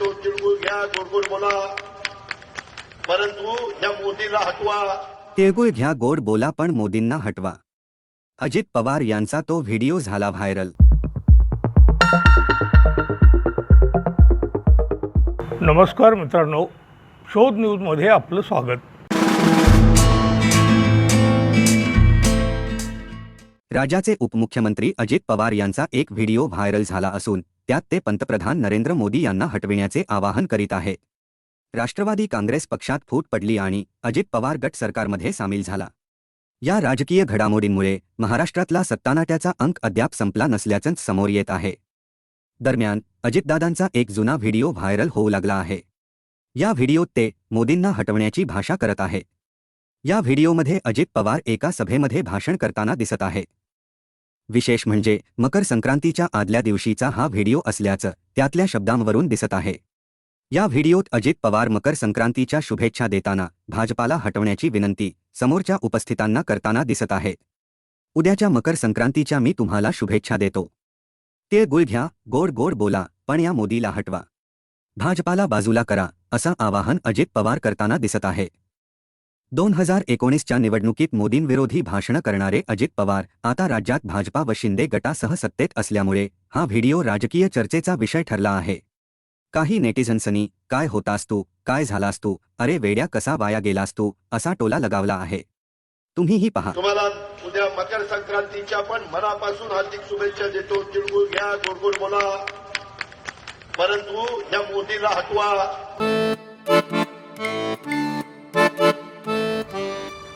तो तिळगुळ घ्या गोडगोड बोला. परंतु या मोदीला हटवा. तिळगुळ घ्या गोड बोला पण मोदींना हटवा. अजित पवार यांचा तो व्हिडिओ झाला व्हायरल. नमस्कार मित्रांनो. शोध न्यूजमध्ये आपलं स्वागत. राज्याचे उपमुख्यमंत्री अजित पवार यांचा एक व्हिडिओ व्हायरल झाला असून त्यात ते पंतप्रधान नरेंद्र मोदी यांना हटविण्याचे आवाहन करीत आहेत राष्ट्रवादी काँग्रेस पक्षात फूट पडली आणि अजित पवार गट सरकारमध्ये सामील झाला. या राजकीय घडामोडींमुळे महाराष्ट्रातला सत्तानाट्याचा अंक अद्याप संपला नसल्याचं समोर येत आहे. दरम्यान अजितदादांचा एक जुना व्हिडिओ व्हायरल होऊ लागला आहे. या व्हिडिओत ते मोदींना हटवण्याची भाषा करत आहे. या व्हिडिओमध्ये अजित पवार एका सभेमध्ये भाषण करताना दिसत आहे. विशेष म्हणजे मकर संक्रांतीच्या आदल्या दिवशीचा हा व्हिडिओ असल्याचं त्यातल्या शब्दांवरून दिसत आहे. या व्हिडिओत अजित पवार मकर संक्रांतीच्या शुभेच्छा देताना भाजपाला हटवण्याची विनंती समोरच्या उपस्थितांना करताना दिसत आहे. उद्याच्या मकर संक्रांतीच्या मी तुम्हाला शुभेच्छा देतो. ते गुळ घ्या गोड गोड बोला पण या मोदीला हटवा. भाजपाला बाजूला करा असं आवाहन अजित पवार करताना दिसत आहे. दोन हजार एकोणीसच्या निवडणुकीत मोदींविरोधी भाषणं करणारे अजित पवार आता राज्यात भाजपा व शिंदे गटासह सत्तेत असल्यामुळे हा व्हिडिओ राजकीय चर्चेचा विषय ठरला आहे. काही नेटिझन्सनी काय होतास तू? काय झालास तू? अरे वेड्या कसा वाया गेलास तू? असा टोला लगावला आहे. तुम्हीही पहा. तुम्हाला उद्या मकर संक्रांतीच्या पण मनापासून हार्दिक शुभेच्छा देतो. तिळगुळ घ्या गोडगोड बोला. परंतु या मोदीला हटवा.